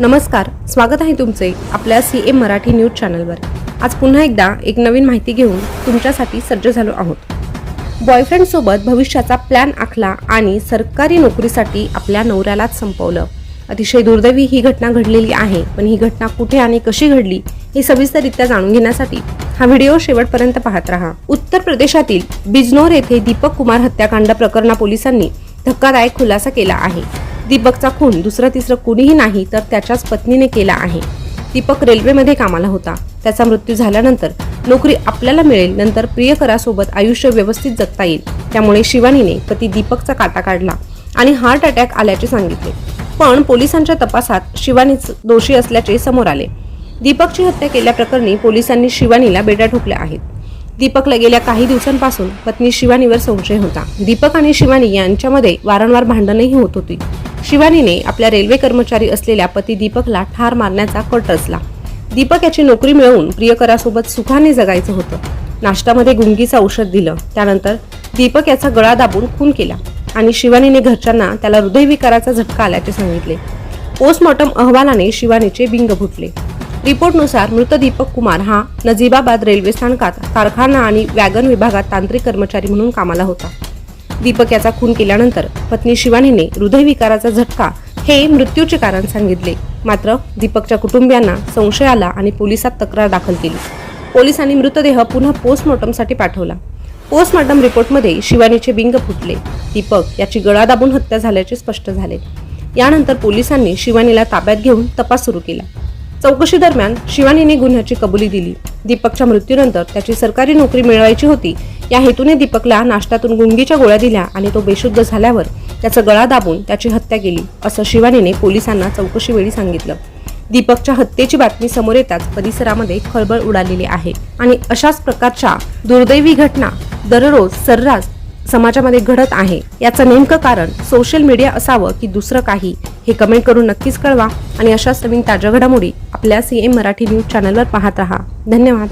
नमस्कार स्वागत आहे तुमचे आपल्या सी एम मराठी न्यूज चॅनलवर. आज पुन्हा एकदा एक नवीन माहिती घेऊन तुमच्यासाठी सज्ज झालो आहोत. बॉयफ्रेंडसोबत भविष्याचा प्लॅन आखला आणि सरकारी नोकरीसाठी आपल्या नवऱ्यालाच संपवलं. अतिशय दुर्दैवी ही घटना घडलेली आहे पण ही घटना कुठे आणि कशी घडली हे सविस्तररित्या जाणून घेण्यासाठी हा व्हिडिओ शेवटपर्यंत पाहत राहा. उत्तर प्रदेशातील बिजनोर येथे दीपक कुमार हत्याकांड प्रकरणा पोलिसांनी धक्कादायक खुलासा केला आहे. दीपकचा खून दुसरं तिसरं कुणीही नाही तर त्याच्याच पत्नीने केला आहे. दीपक रेल्वेमध्ये कामाला होता. त्याचा मृत्यू झाल्यानंतर नोकरी आपल्याला मिळेल नंतर प्रियकरासोबत आयुष्य व्यवस्थित जगता येईल. त्यामुळे शिवानीने पती दीपकचा काटा काढला आणि हार्ट अटॅक आल्याचे सांगितले. पण पोलिसांच्या तपासात शिवानीच दोषी असल्याचे समोर आले. दीपकची हत्या केल्याप्रकरणी पोलिसांनी शिवानीला बेड्या ठोकल्या आहेत. दीपकला गेल्या काही दिवसांपासून पत्नी शिवानीवर संशय होता. दीपक आणि शिवानी यांच्यामध्ये वारंवार भांडणही होत होती. शिवानीने आपल्या रेल्वे कर्मचारी असलेल्या पती दीपकला ठार मारण्याचा कट रचला. दीपक याची नोकरी मिळवून प्रियकरासोबत सुखाने जगायचं होतं. नाश्त्यामध्ये गुंगीचं औषध दिलं. त्यानंतर दीपक याचा गळा दाबून खून केला आणि शिवानीने घरच्यांना त्याला हृदयविकाराचा झटका आल्याचे सांगितले. पोस्टमॉर्टम अहवालाने शिवानीचे बिंग फुटले. रिपोर्टनुसार मृत दीपक कुमार हा नजीबाबाद रेल्वे स्थानकात कारखाना आणि वॅगन विभागात तांत्रिक कर्मचारी म्हणून कामाला होता. दीपक याचा खून केल्यानंतर पत्नी शिवानीने हृदयविकाराचा झटका हे मृत्यूचे कारण सांगितले. मात्र दीपकच्या कुटुंबियांना संशय आला आणि पोलिसात तक्रार दाखल केली. पोलिसांनी मृतदेह पुन्हा पोस्टमॉर्टमसाठी पाठवला. पोस्टमॉर्टम रिपोर्टमध्ये शिवानीचे बिंग फुटले. दीपक याची गळा दाबून हत्या झाल्याचे स्पष्ट झाले. यानंतर पोलिसांनी शिवानीला ताब्यात घेऊन तपास सुरू केला. चौकशी दरम्यान शिवानीने गुन्ह्याची कबुली दिली. दीपकच्या मृत्यूनंतर त्याची सरकारी नोकरी मिळवायची होती. या हेतूने दीपकला नाश्त्यातून गुंगीच्या गोळ्या दिल्या आणि तो बेशुद्ध झाल्यावर त्याचा गळा दाबून त्याची हत्या केली असं शिवानीने पोलिसांना चौकशीवेळी सांगितलं. दीपकच्या हत्येची बातमी समोर येताच परिसरामध्ये खळबळ उडालेली आहे आणि अशाच प्रकारच्या दुर्दैवी घटना दररोज सर्रास समाजामध्ये घडत आहे. याचं नेमकं कारण सोशल मीडिया असावं की दुसरं काही? हे कमेंट करून नक्कीच कळवा. आणि अशाच नवीन ताज्या घडामोडी आपल्या सी एम मराठी न्यूज चॅनलवर पाहत राहा. धन्यवाद.